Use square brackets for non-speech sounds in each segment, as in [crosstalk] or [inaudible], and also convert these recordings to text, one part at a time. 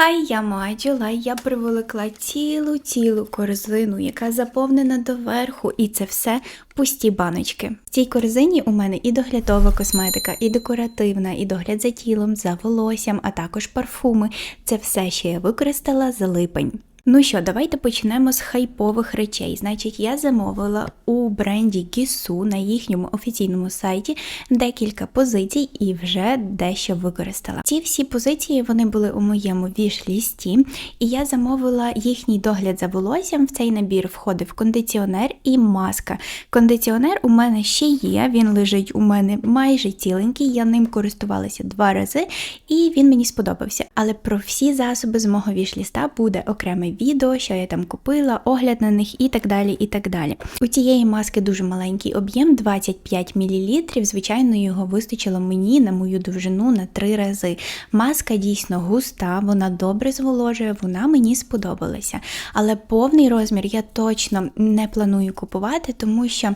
Хай я маджула, я приволокла цілу цілу корзину, яка заповнена доверху, і це все пусті баночки. В цій корзині у мене і доглядова косметика, і декоративна, і догляд за тілом, за волоссям, а також парфуми. Це все, що я використала за липень. Ну що, давайте почнемо з хайпових речей. Значить, я замовила у бренді Гісу на їхньому офіційному сайті декілька позицій і вже дещо використала. Ці всі позиції вони були у моєму віш-лісті, і я замовила їхній догляд за волоссям. В цей набір входив кондиціонер і маска. Кондиціонер у мене ще є, він лежить у мене майже ціленький. Я ним користувалася два рази, і він мені сподобався. Але про всі засоби з мого віш-ліста буде окреме відео, що я там купила, огляд на них і так далі. і так далі. У цієї маски дуже маленький об'єм 25 мл. Звичайно, його вистачило мені на мою довжину на три рази. Маска дійсно густа, вона добре зволожує, вона мені сподобалася. Але повний розмір я точно не планую купувати, тому що.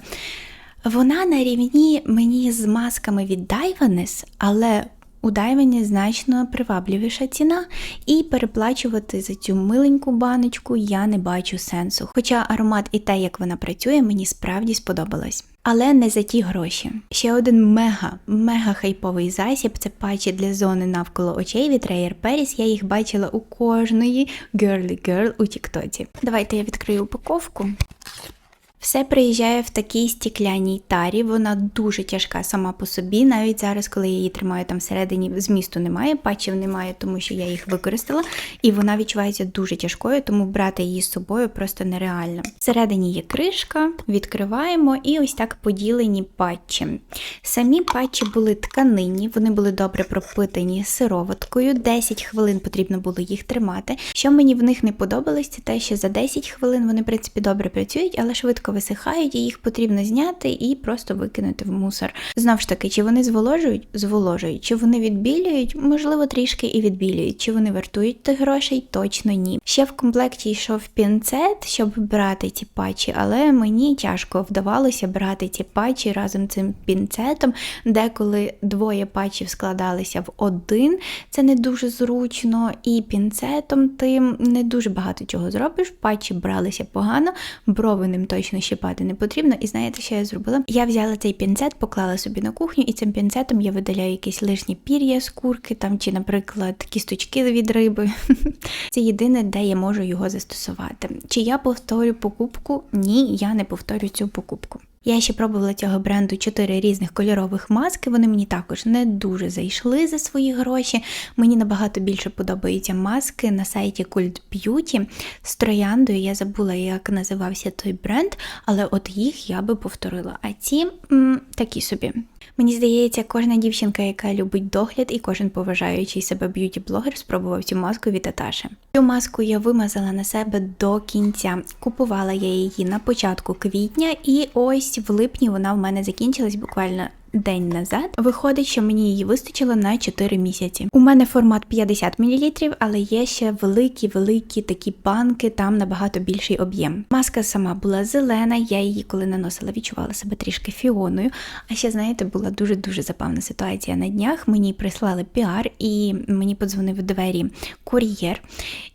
Вона на рівні мені з масками від Daivanes, але у Дайвені значно привабливіша ціна, і переплачувати за цю миленьку баночку я не бачу сенсу. Хоча аромат і те, як вона працює, мені справді сподобалось. Але не за ті гроші. Ще один мега, мега хайповий засіб це патчі для зони навколо очей від Rare Paris. Я їх бачила у кожної girly girl у Тіктоці. Давайте я відкрию упаковку. Все приїжджає в такій стікляній тарі, вона дуже тяжка сама по собі. Навіть зараз, коли я її тримаю там всередині, змісту немає, патчів немає, тому що я їх використала, і вона відчувається дуже тяжкою, тому брати її з собою просто нереально. Всередині є кришка, відкриваємо і ось так поділені патчі. Самі патчі були тканинні, вони були добре пропитані сироваткою. 10 хвилин потрібно було їх тримати. Що мені в них не подобалось, це те, що за 10 хвилин вони, в принципі, добре працюють, але швидко висихають, і їх потрібно зняти і просто викинути в мусор. Знову ж таки, чи вони зволожують? Зволожують. Чи вони відбілюють? Можливо, трішки і відбілюють. Чи вони вартують тих грошей? Точно ні. Ще в комплекті йшов пінцет, щоб брати ці патчі, але мені тяжко вдавалося брати ці патчі разом цим пінцетом, деколи двоє патчів складалися в один. Це не дуже зручно, і пінцетом тим не дуже багато чого зробиш. Патчі бралися погано, брови ним точно щипати не потрібно. І знаєте, що я зробила? Я взяла цей пінцет, поклала собі на кухню, і цим пінцетом я видаляю якісь лишні пір'я з курки, там чи, наприклад, кісточки від риби. [laughs] Це єдине, де я можу його застосувати. Чи я повторю покупку? Ні, я не повторю цю покупку. Я ще пробувала цього бренду 4 різних кольорових маски. Вони мені також не дуже зайшли за свої гроші. Мені набагато більше подобаються маски на сайті Cult Beauty з трояндою. Я забула, як називався той бренд, але от їх я би повторила. А ці м, такі собі. Мені здається, кожна дівчинка, яка любить догляд, і кожен поважаючий себе б'юті-блогер спробував цю маску від Аташи. Цю маску я вимазала на себе до кінця. Купувала я її на початку квітня, і ось в липні вона в мене закінчилась буквально. День назад виходить, що мені її вистачило на 4 місяці. У мене формат 50 мл, але є ще великі-великі такі банки, там набагато більший об'єм. Маска сама була зелена, я її, коли наносила, відчувала себе трішки фіоною. А ще, знаєте, була дуже-дуже забавна ситуація на днях. Мені прислали піар, і мені подзвонив в двері кур'єр.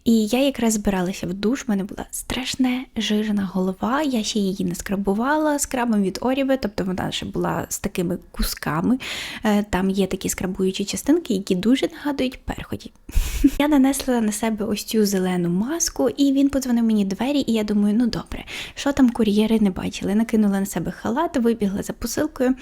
І я якраз збиралася в душ, в мене була страшна жирна голова, я ще її не скрабувала скрабом від Оріве, тобто вона ще була з такими кусками. Е, Там є такі скрабуючі частинки, які дуже нагадують перхоті. [laughs] Я нанесла на себе ось цю зелену маску, і він подзвонив мені двері, і я думаю, ну добре, що там кур'єри не бачили. Накинула на себе халат, вибігла за посилкою.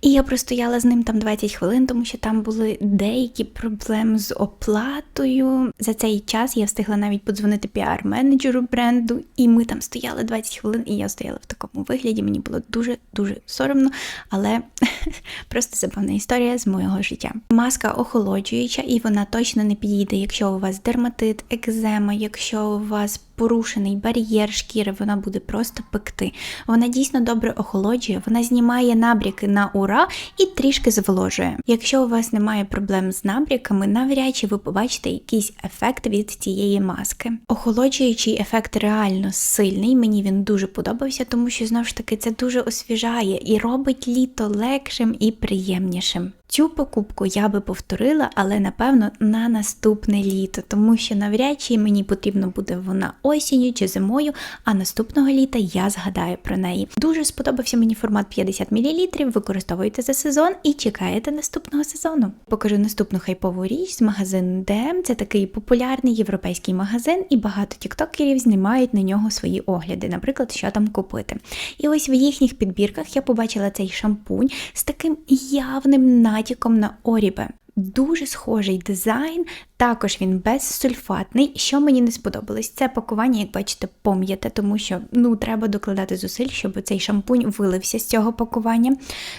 І я простояла з ним там 20 хвилин, тому що там були деякі проблеми з оплатою. За цей час я встигла навіть подзвонити піар-менеджеру бренду, і ми там стояли 20 хвилин, і я стояла в такому вигляді. Мені було дуже-дуже соромно, але [laughs] просто забавна історія з моєго життя. Маска охолоджуюча, і вона точно не підійде, якщо у вас дерматит, екзема, якщо у вас порушений бар'єр шкіри, вона буде просто пекти. Вона дійсно добре охолоджує, вона знімає набряки на ура і трішки зволожує. Якщо у вас немає проблем з набряками, навряд чи ви побачите якийсь ефект від цієї маски. Охолоджуючий ефект реально сильний. Мені він дуже подобався, тому що знову ж таки це дуже освіжає і робить літо легшим і приємнішим. Цю покупку я би повторила, але напевно на наступне літо, тому що навряд чи мені потрібно буде вона осінню чи зимою, а наступного літа я згадаю про неї. Дуже сподобався мені формат 50 мл, використовуйте за сезон і чекаєте наступного сезону. Покажу наступну хайпову річ з магазину DM. Це такий популярний європейський магазин, і багато тіктокерів знімають на нього свої огляди, наприклад, що там купити. І ось в їхніх підбірках я побачила цей шампунь з таким явним натяком на орібе. Дуже схожий дизайн, також він безсульфатний. Що мені не сподобалось, це пакування, як бачите, пом'яте, тому що ну треба докладати зусиль, щоб цей шампунь вилився з цього пакування.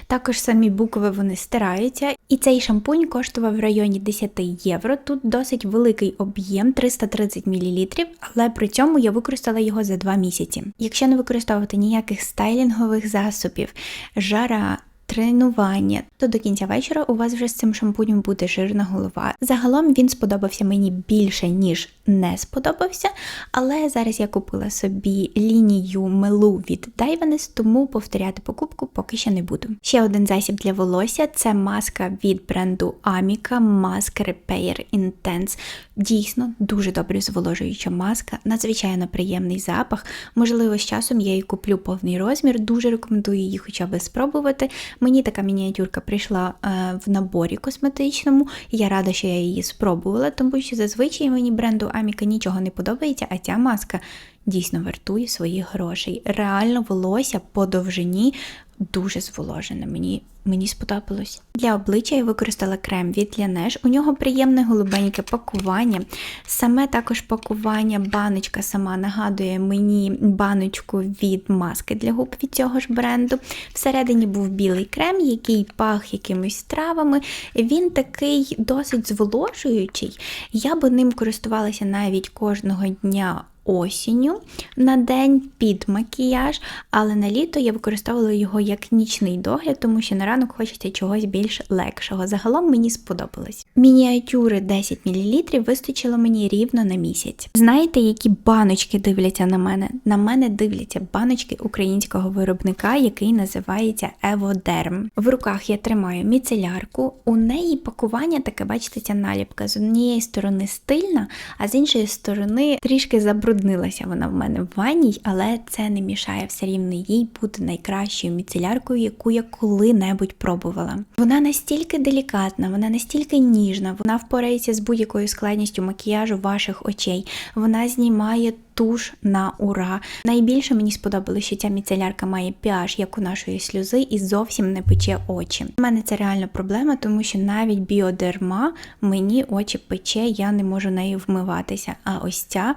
Також самі букви вони стираються. І цей шампунь коштував в районі 10 євро. Тут досить великий об'єм 330 мл, але при цьому я використала його за 2 місяці. Якщо не використовувати ніяких стайлінгових засобів, жара тренування, то до кінця вечора у вас вже з цим шампунем буде жирна голова. Загалом він сподобався мені більше, ніж не сподобався, але зараз я купила собі лінію милу від Daivanes, тому повторяти покупку поки що не буду. Ще один засіб для волосся це маска від бренду Amica Mask Repair Intense. Дійсно, дуже добре зволожуюча маска, надзвичайно приємний запах. Можливо, з часом я її куплю повний розмір, дуже рекомендую її хоча б спробувати. Мені така мініатюрка прийшла е, в наборі косметичному, я рада, що я її спробувала, тому що зазвичай мені бренду Аміка нічого не подобається, а ця маска дійсно вартує своїх грошей. Реально волосся по довжині дуже зволожене. Мені Мені сподобалось. Для обличчя я використала крем від Laneige. У нього приємне голубеньке пакування. Саме також пакування, баночка сама нагадує мені баночку від маски для губ від цього ж бренду. Всередині був білий крем, який пах якимись травами. Він такий досить зволожуючий. Я би ним користувалася навіть кожного дня осінню на день під макіяж, але на літо я використовувала його як нічний догляд, тому що на ранок хочеться чогось більш легшого. Загалом мені сподобалось. Мініатюри 10 мл вистачило мені рівно на місяць. Знаєте, які баночки дивляться на мене? На мене дивляться баночки українського виробника, який називається Еводерм. В руках я тримаю міцелярку, у неї пакування таке, бачите, ця наліпка з однієї сторони стильна, а з іншої сторони трішки забруднена забруднилася вона в мене в ванній, але це не мішає все рівно їй бути найкращою міцеляркою, яку я коли-небудь пробувала. Вона настільки делікатна, вона настільки ніжна, вона впорається з будь-якою складністю макіяжу ваших очей. Вона знімає туш на ура. Найбільше мені сподобалося, що ця міцелярка має pH, як у нашої сльози, і зовсім не пече очі. У мене це реально проблема, тому що навіть біодерма мені очі пече, я не можу нею вмиватися. А ось ця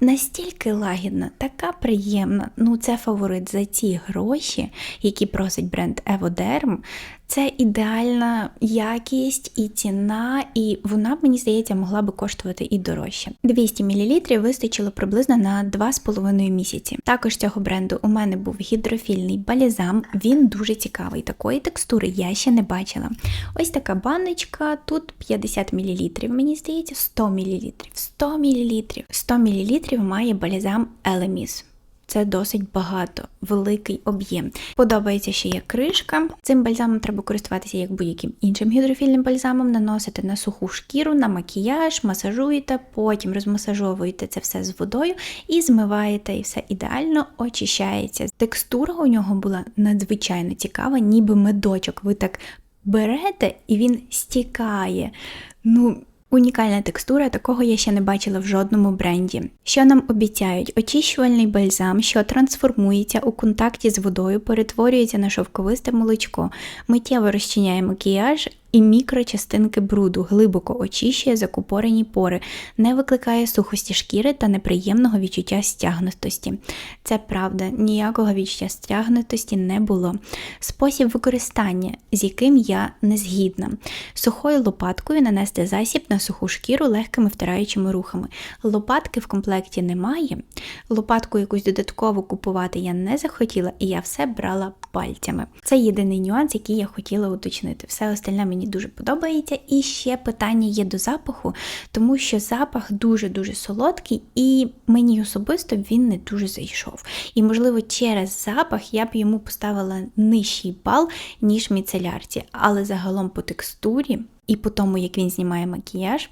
настільки лагідна, така приємна. Ну, це фаворит за ці гроші, які просить бренд Evoderm. Це ідеальна якість і ціна, і вона, мені здається, могла би коштувати і дорожче. 200 мл вистачило приблизно на 2,5 місяці. Також цього бренду у мене був гідрофільний балізам, він дуже цікавий. Такої текстури я ще не бачила. Ось така баночка, тут 50 мл, мені здається, 100 мл. 100 мл. 100 мл має балізам Елеміс. Це досить багато, великий об'єм. Подобається ще є кришка. Цим бальзамом треба користуватися як будь-яким іншим гідрофільним бальзамом, наносити на суху шкіру, на макіяж, масажуєте, потім розмасажовуєте це все з водою і змиваєте, і все ідеально очищається. Текстура у нього була надзвичайно цікава, ніби медочок. Ви так берете і він стікає. Ну, Унікальна текстура, такого я ще не бачила в жодному бренді. Що нам обіцяють? Очищувальний бальзам, що трансформується у контакті з водою, перетворюється на шовковисте молочко, миттєво розчиняє макіяж і мікрочастинки бруду, глибоко очищує закупорені пори, не викликає сухості шкіри та неприємного відчуття стягнутості. Це правда, ніякого відчуття стягнутості не було. Спосіб використання, з яким я не згідна. Сухою лопаткою нанести засіб на суху шкіру легкими втираючими рухами. Лопатки в комплекті немає. Лопатку якусь додатково купувати я не захотіла, і я все брала пальцями. Це єдиний нюанс, який я хотіла уточнити. Все остальне мені дуже подобається. І ще питання є до запаху, тому що запах дуже-дуже солодкий, і мені особисто він не дуже зайшов. І, можливо, через запах я б йому поставила нижчий бал, ніж міцелярці. Але загалом по текстурі і по тому, як він знімає макіяж.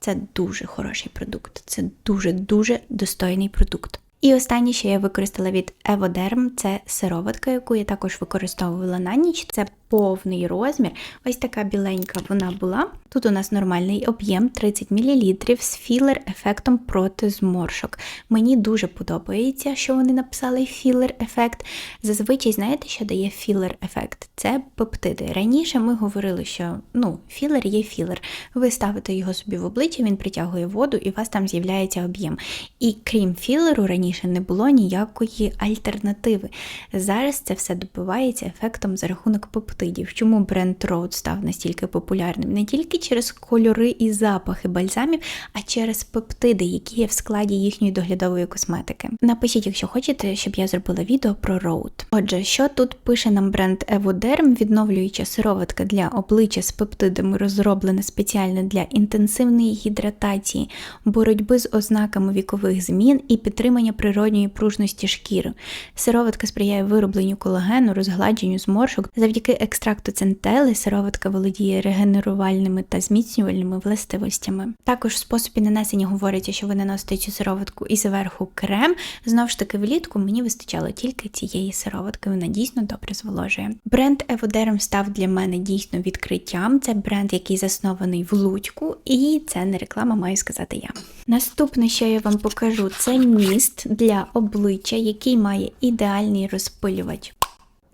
Це дуже хороший продукт, це дуже-дуже достойний продукт. І останнє, що я використала від Evoderm, це сироватка, яку я також використовувала на ніч. Це повний розмір. Ось така біленька вона була. Тут у нас нормальний об'єм 30 мл з філер-ефектом проти зморшок. Мені дуже подобається, що вони написали філер-ефект. Зазвичай, знаєте, що дає філер-ефект? Це пептиди. Раніше ми говорили, що ну, філер є філер. Ви ставите його собі в обличчя, він притягує воду і у вас там з'являється об'єм. І крім філеру, раніше не було ніякої альтернативи. Зараз це все добивається ефектом за рахунок пептидів. Чому бренд Rode став настільки популярним? Не тільки через кольори і запахи бальзамів, а через пептиди, які є в складі їхньої доглядової косметики. Напишіть, якщо хочете, щоб я зробила відео про Rode. Отже, що тут пише нам бренд Evoderm, відновлююча сироватка для обличчя з пептидами, розроблена спеціально для інтенсивної гідратації, боротьби з ознаками вікових змін і підтримання природньої пружності шкіри. Сироватка сприяє виробленню колагену, розгладженню зморшок. Завдяки екстракту центели сироватка володіє регенерувальними та зміцнювальними властивостями. Також в способі нанесення говориться, що ви наносите цю сироватку і зверху крем. Знову ж таки, влітку мені вистачало тільки цієї сироватки, вона дійсно добре зволожує. Бренд Evoderm став для мене дійсно відкриттям. Це бренд, який заснований в Луцьку, і це не реклама, маю сказати я. Наступне, що я вам покажу, це міст для обличчя, який має ідеальний розпилювач.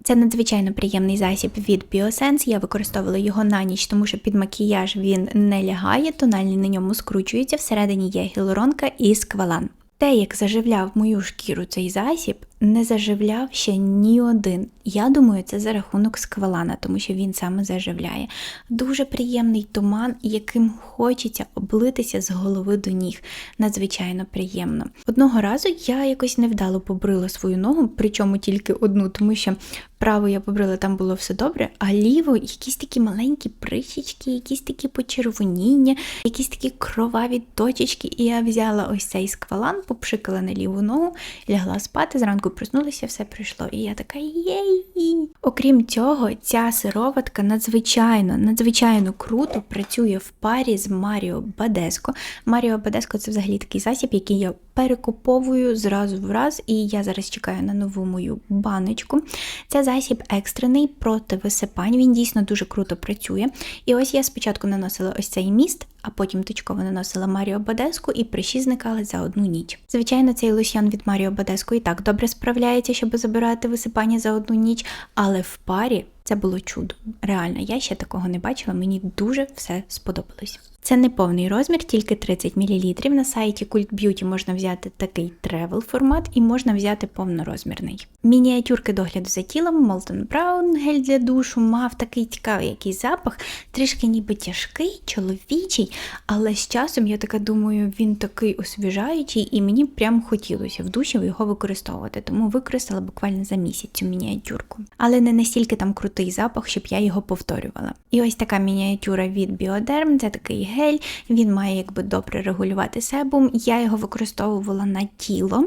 Це надзвичайно приємний засіб від Biosense. Я використовувала його на ніч, тому що під макіяж він не лягає, тональний на ньому скручується, всередині є гіалуронка і сквалан. Те, як заживляв мою шкіру цей засіб, не заживляв ще ні один. Я думаю, це за рахунок сквалана, тому що він саме заживляє. Дуже приємний туман, яким хочеться облитися з голови до ніг. Надзвичайно приємно. Одного разу я якось невдало побрила свою ногу, причому тільки одну, тому що праву я побрила, там було все добре, а ліву якісь такі маленькі прищечки, якісь такі почервоніння, якісь такі кроваві точечки. І я взяла ось цей сквалан, попшикала на ліву ногу, лягла спати зранку ранку проснулася, все пройшло. І я така єй. Окрім цього, ця сироватка надзвичайно, надзвичайно круто працює в парі з Маріо Бадеско. Маріо Бадеско це взагалі такий засіб, який я перекуповую зразу в раз, і я зараз чекаю на нову мою баночку. Це засіб екстрений проти висипань. Він дійсно дуже круто працює. І ось я спочатку наносила ось цей міст, а потім точково наносила Маріо Бадеску і прищі зникали за одну ніч. Звичайно, цей лосьян від Маріо Бадеску і так добре справляється, щоб забирати висипання за одну ніч, але в парі це було чудо. Реально, я ще такого не бачила, мені дуже все сподобалось. Це не повний розмір, тільки 30 мл. На сайті Cult Beauty можна взяти такий тревел формат і можна взяти повнорозмірний. Мініатюрки догляду за тілом Molten Brown гель для душу мав такий цікавий який запах, трішки ніби тяжкий, чоловічий, але з часом я така думаю, він такий освіжаючий, і мені прям хотілося в душі його використовувати, тому використала буквально за місяць цю мініатюрку. Але не настільки там крутий запах, щоб я його повторювала. І ось така мініатюра від Bioderm, це такий гель, він має якби добре регулювати себум. Я його використовувала на тіло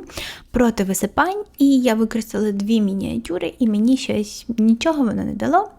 проти висипань, і я використала дві мініатюри, і мені щось нічого воно не дало.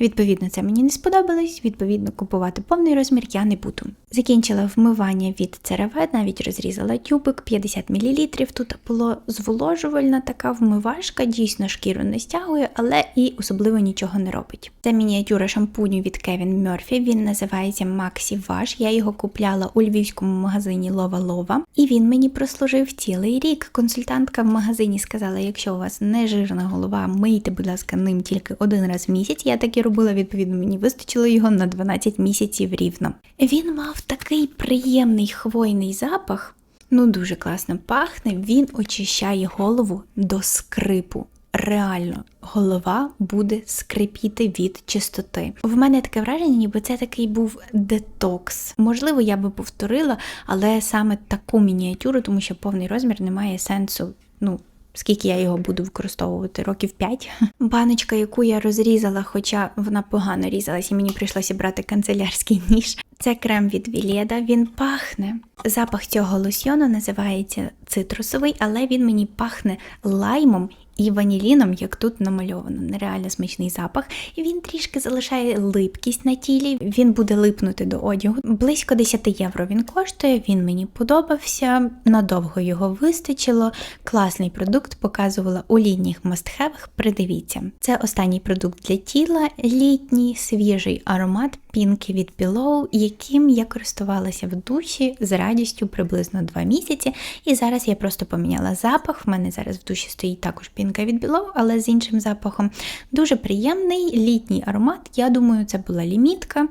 Відповідно, це мені не сподобалось. Відповідно, купувати повний розмір я не буду. Закінчила вмивання від CeraVe, навіть розрізала тюбик 50 мл. Тут було зволожувальна така вмивашка, дійсно шкіру не стягує, але і особливо нічого не робить. Це мініатюра шампуню від Kevin Murphy, він називається Maxi Wash. Я його купляла у львівському магазині Лова Лова, і він мені прослужив цілий рік. Консультантка в магазині сказала: якщо у вас не жирна голова, мийте, будь ласка, ним тільки один раз в місяць. Я так і робила, відповідно, мені вистачило його на 12 місяців рівно. Він мав такий приємний хвойний запах. Ну, дуже класно пахне, він очищає голову до скрипу. Реально, голова буде скрипіти від чистоти. В мене таке враження, ніби це такий був детокс. Можливо, я би повторила, але саме таку мініатюру, тому що повний розмір не має сенсу. Ну, Скільки я його буду використовувати? Років 5. [laughs] Баночка, яку я розрізала, хоча вона погано різалась, і мені прийшлося брати канцелярський ніж. Це крем від Вілєда. Він пахне. Запах цього лосьйону називається цитрусовий, але він мені пахне лаймом і ваніліном, як тут намальовано. Нереально смачний запах. І він трішки залишає липкість на тілі. Він буде липнути до одягу. Близько 10 євро він коштує. Він мені подобався. Надовго його вистачило. Класний продукт показувала у літніх мастхевах. Придивіться. Це останній продукт для тіла, літній свіжий аромат пінки від Pillow, яким я користувалася в душі з радістю приблизно 2 місяці. І зараз я просто поміняла запах. В мене зараз в душі стоїть також пінка від Білов, але з іншим запахом. Дуже приємний літній аромат. Я думаю, це була лімітка.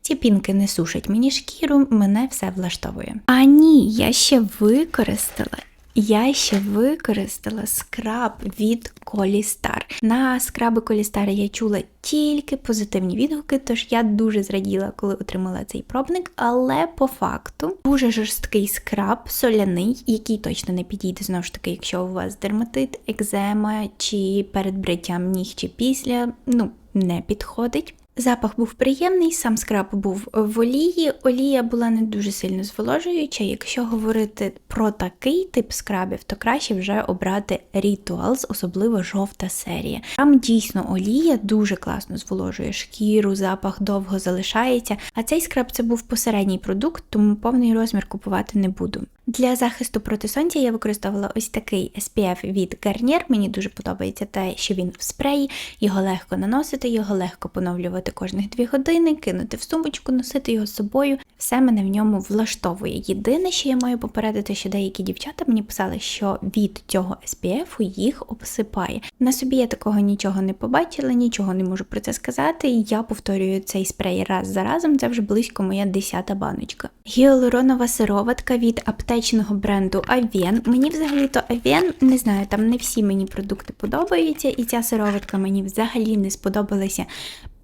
Ці пінки не сушать мені шкіру, мене все влаштовує. А ні, я ще використала. Я ще використала скраб від Колістар. На скраби Колістар я чула тільки позитивні відгуки, тож я дуже зраділа, коли отримала цей пробник. Але по факту дуже жорсткий скраб, соляний, який точно не підійде знову ж таки, якщо у вас дерматит, екзема чи перед бриттям ніг чи після. Ну, не підходить. Запах був приємний, сам скраб був в олії. Олія була не дуже сильно зволожуюча. Якщо говорити про такий тип скрабів, то краще вже обрати Rituals, особливо жовта серія. Там дійсно олія дуже класно зволожує шкіру, запах довго залишається. А цей скраб це був посередній продукт, тому повний розмір купувати не буду. Для захисту проти сонця я використовувала ось такий SPF від Garnier. Мені дуже подобається те, що він в спреї, його легко наносити, його легко поновлювати кожних 2 години, кинути в сумочку, носити його з собою. Все мене в ньому влаштовує. Єдине, що я маю попередити, що деякі дівчата мені писали, що від цього SPF їх обсипає. На собі я такого нічого не побачила, нічого не можу про це сказати. Я повторюю цей спрей раз за разом. Це вже близько моя десята баночка. Гіалуронова сироватка від аптечного бренду Avien. Мені взагалі-то Avien, не знаю, там не всі мені продукти подобаються, і ця сироватка мені взагалі не сподобалася.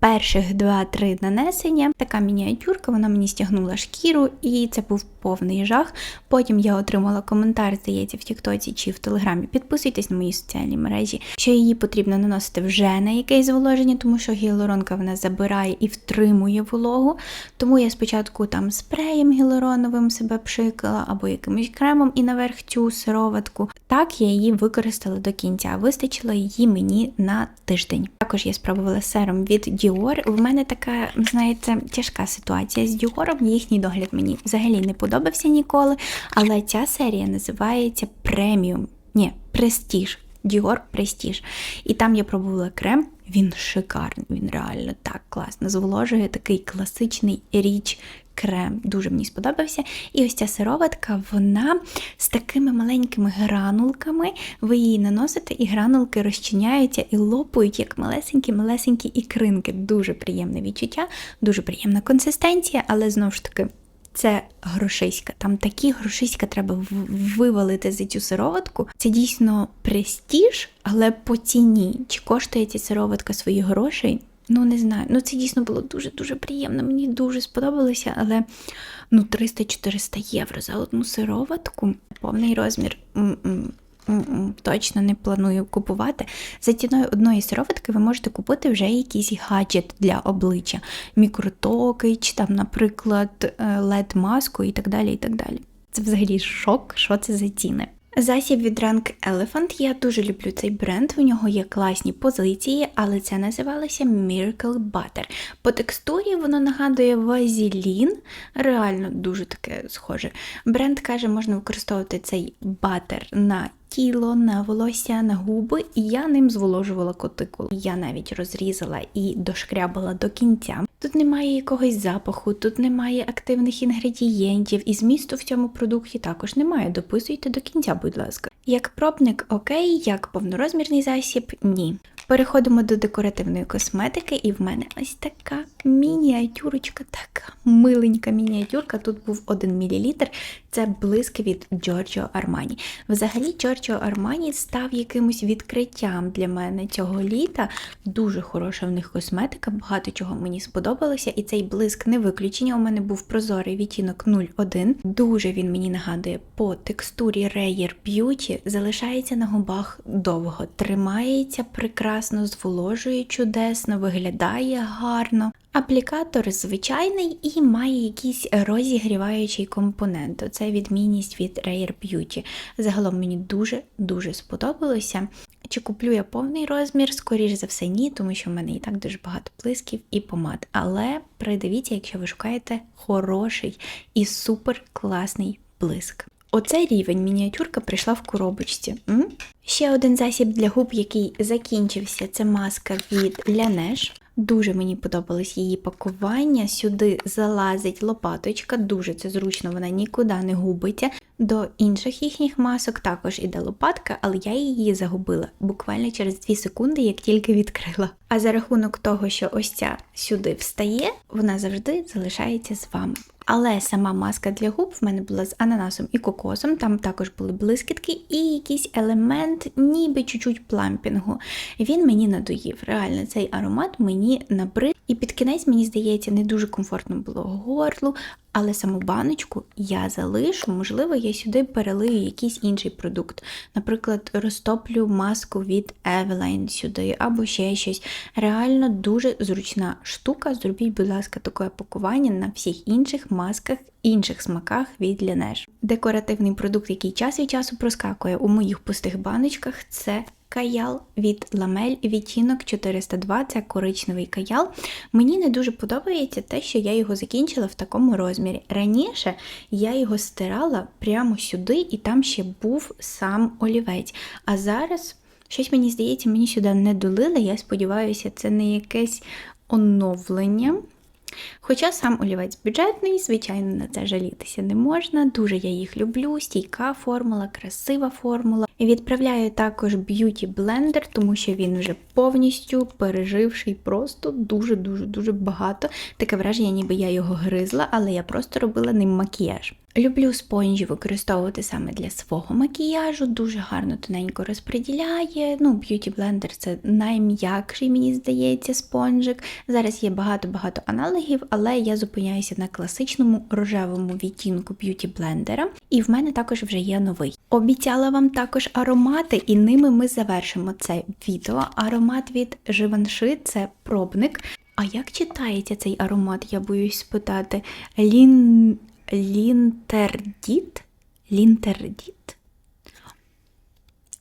Перших 2-3 нанесення, така мініатюрка, вона мені стягнула шкіру, і це був повний жах. Потім я отримала коментар, здається, в Тіктоці чи в Телеграмі. Підписуйтесь на мої соціальні мережі, що її потрібно наносити вже на якесь зволоження, тому що гіалуронка вона забирає і втримує вологу. Тому я спочатку там спреєм гіалуроновим себе пшикала або якимось кремом і наверх цю сироватку. Так я її використала до кінця. Вистачило її мені на тиждень. Також я спробувала сером від Dior. В мене така, знаєте, тяжка ситуація з Dior. Їхній догляд мені взагалі не подобався ніколи. Але ця серія називається преміум. Ні, престіж. Dior Prestige. І там я пробувала крем. Він шикарний, він реально так класно зволожує такий класичний річ крем. Дуже мені сподобався. І ось ця сироватка, вона з такими маленькими гранулками. Ви її наносите, і гранулки розчиняються і лопають, як малесенькі-малесенькі ікринки. Дуже приємне відчуття, дуже приємна консистенція, але знову ж таки. Це грошиська. Там такі грошиська треба вивалити за цю сироватку. Це дійсно престіж, але по ціні. Чи коштує ця сироватка свої грошей? Ну, не знаю. Ну, це дійсно було дуже-дуже приємно. Мені дуже сподобалося, але ну 300-400 євро за одну сироватку. Повний розмір. М-м. М-м, Точно не планую купувати. За ціною одної сироватки ви можете купити вже якийсь гаджет для обличчя, мікротоки, чи там, наприклад, led маску і так далі. і так далі. Це взагалі шок, що це за ціни. Засіб від Rank Elephant. Я дуже люблю цей бренд. У нього є класні позиції, але це називалося Miracle Butter. По текстурі воно нагадує вазелін, реально дуже таке схоже. Бренд каже, можна використовувати цей батер на тіло, на волосся, на губи, і я ним зволожувала котикулу. Я навіть розрізала і дошкрябала до кінця. Тут немає якогось запаху, тут немає активних інгредієнтів, і змісту в цьому продукті також немає. Дописуйте до кінця, будь ласка. Як пробник окей, як повнорозмірний засіб ні. Переходимо до декоративної косметики, і в мене ось така мініатюрочка, така миленька мініатюрка. Тут був 1 мл. Це блиск від Giorgio Armani. Взагалі, Giorgio Armani став якимось відкриттям для мене цього літа. Дуже хороша в них косметика, багато чого мені сподобалося, і цей блиск не виключення. У мене був прозорий відтінок 01. Дуже він мені нагадує по текстурі Rare Beauty, залишається на губах довго, тримається прекрасно, зволожує чудесно, виглядає гарно. Аплікатор звичайний і має якийсь розігріваючий компонент. Це відмінність від Rare Beauty. Загалом мені дуже-дуже сподобалося. Чи куплю я повний розмір? Скоріше за все, ні, тому що в мене і так дуже багато блисків і помад. Але придивіться, якщо ви шукаєте хороший і супер класний блиск. Оцей рівень мініатюрка прийшла в коробочці. М? Ще один засіб для губ, який закінчився, це маска від Laneige. Дуже мені подобалось її пакування. Сюди залазить лопаточка, дуже це зручно, вона нікуди не губиться. До інших їхніх масок також іде лопатка, але я її загубила буквально через 2 секунди, як тільки відкрила. А за рахунок того, що ось ця сюди встає, вона завжди залишається з вами. Але сама маска для губ в мене була з ананасом і кокосом, там також були блискітки і якийсь елемент, ніби чуть-чуть плампінгу. Він мені надоїв. Реально, цей аромат мені набрид. І під кінець, мені здається, не дуже комфортно було горлу, але саму баночку я залишу, можливо, я сюди перелию якийсь інший продукт. Наприклад, розтоплю маску від Eveline сюди, або ще щось. Реально дуже зручна штука. Зробіть, будь ласка, таке пакування на всіх інших масках. Інших смаках від Laneige. Декоративний продукт, який час від часу проскакує у моїх пустих баночках, це каял від ламель відтінок 402, це коричневий каял. Мені не дуже подобається те, що я його закінчила в такому розмірі. Раніше я його стирала прямо сюди, і там ще був сам олівець. А зараз. Щось мені здається, мені сюди не долили. Я сподіваюся, це не якесь оновлення. Хоча сам олівець бюджетний, звичайно, на це жалітися не можна. Дуже я їх люблю, стійка формула, красива формула. Відправляю також б'юті блендер, тому що він вже повністю переживший просто дуже-дуже дуже багато. Таке враження, ніби я його гризла, але я просто робила ним макіяж. Люблю спонжі використовувати саме для свого макіяжу, дуже гарно тоненько розподіляє. Ну, б'юті блендер це найм'якший, мені здається, спонжик. Зараз є багато-багато аналогів, але я зупиняюся на класичному рожевому відтінку б'юті блендера, і в мене також вже є новий. Обіцяла вам також аромати, і ними ми завершимо це відео. Аромат від Живанши це пробник. А як читається цей аромат, я боюсь спитати. Лін... Лінтердіт? Лінтердіт?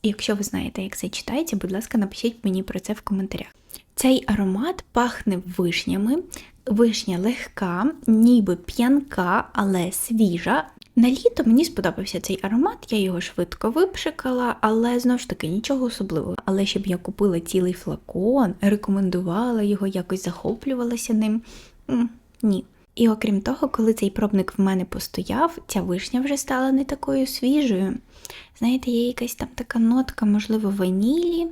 Якщо ви знаєте, як це читається, будь ласка, напишіть мені про це в коментарях. Цей аромат пахне вишнями, вишня легка, ніби п'янка, але свіжа. На літо мені сподобався цей аромат, я його швидко випшикала, але знову ж таки нічого особливого. Але щоб я купила цілий флакон, рекомендувала його, якось захоплювалася ним. Ні. І окрім того, коли цей пробник в мене постояв, ця вишня вже стала не такою свіжою. Знаєте, є якась там така нотка, можливо, ванілі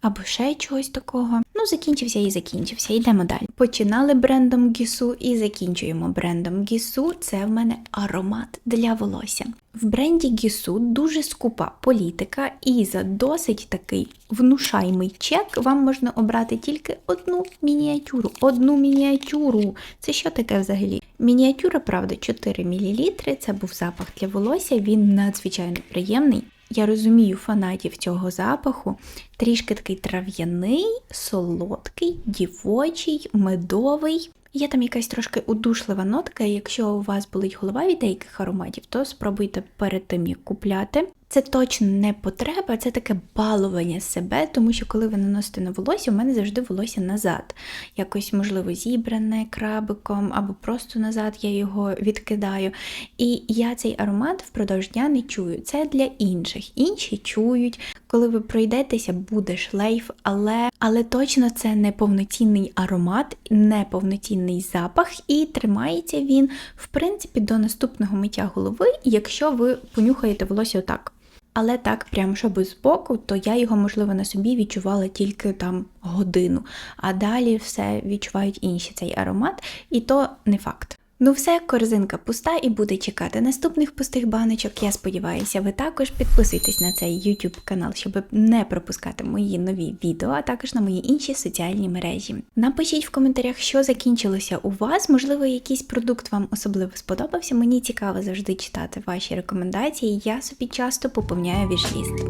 або ще чогось такого. Ну, закінчився і закінчився. Йдемо далі. Починали брендом Гісу і закінчуємо брендом Гісу. Це в мене аромат для волосся. В бренді Гісу дуже скупа політика, і за досить такий внушаймий чек вам можна обрати тільки одну мініатюру. Одну мініатюру. Це що таке взагалі? Мініатюра, правда, 4 мл. Це був запах для волосся, він надзвичайно приємний. Я розумію фанатів цього запаху. Трішки такий трав'яний, солодкий, дівочий, медовий. Є там якась трошки удушлива нотка, якщо у вас болить голова від деяких ароматів, то спробуйте перед тим, як купляти. Це точно не потреба, це таке балування себе, тому що коли ви наносите на волосся, у мене завжди волосся назад. Якось, можливо, зібране крабиком або просто назад я його відкидаю. І я цей аромат впродовж дня не чую. Це для інших. Інші чують. Коли ви пройдетеся, буде шлейф, але але точно це не повноцінний аромат, не повноцінний запах, і тримається він, в принципі, до наступного миття голови, якщо ви понюхаєте волосся отак. Але так, прям щоб боку, то я його, можливо, на собі відчувала тільки там годину, а далі все відчувають інші цей аромат, і то не факт. Ну все, корзинка пуста і буде чекати наступних пустих баночок. Я сподіваюся, ви також підписуйтесь на цей YouTube канал, щоб не пропускати мої нові відео, а також на мої інші соціальні мережі. Напишіть в коментарях, що закінчилося у вас. Можливо, якийсь продукт вам особливо сподобався. Мені цікаво завжди читати ваші рекомендації. Я собі часто поповняю вішліст.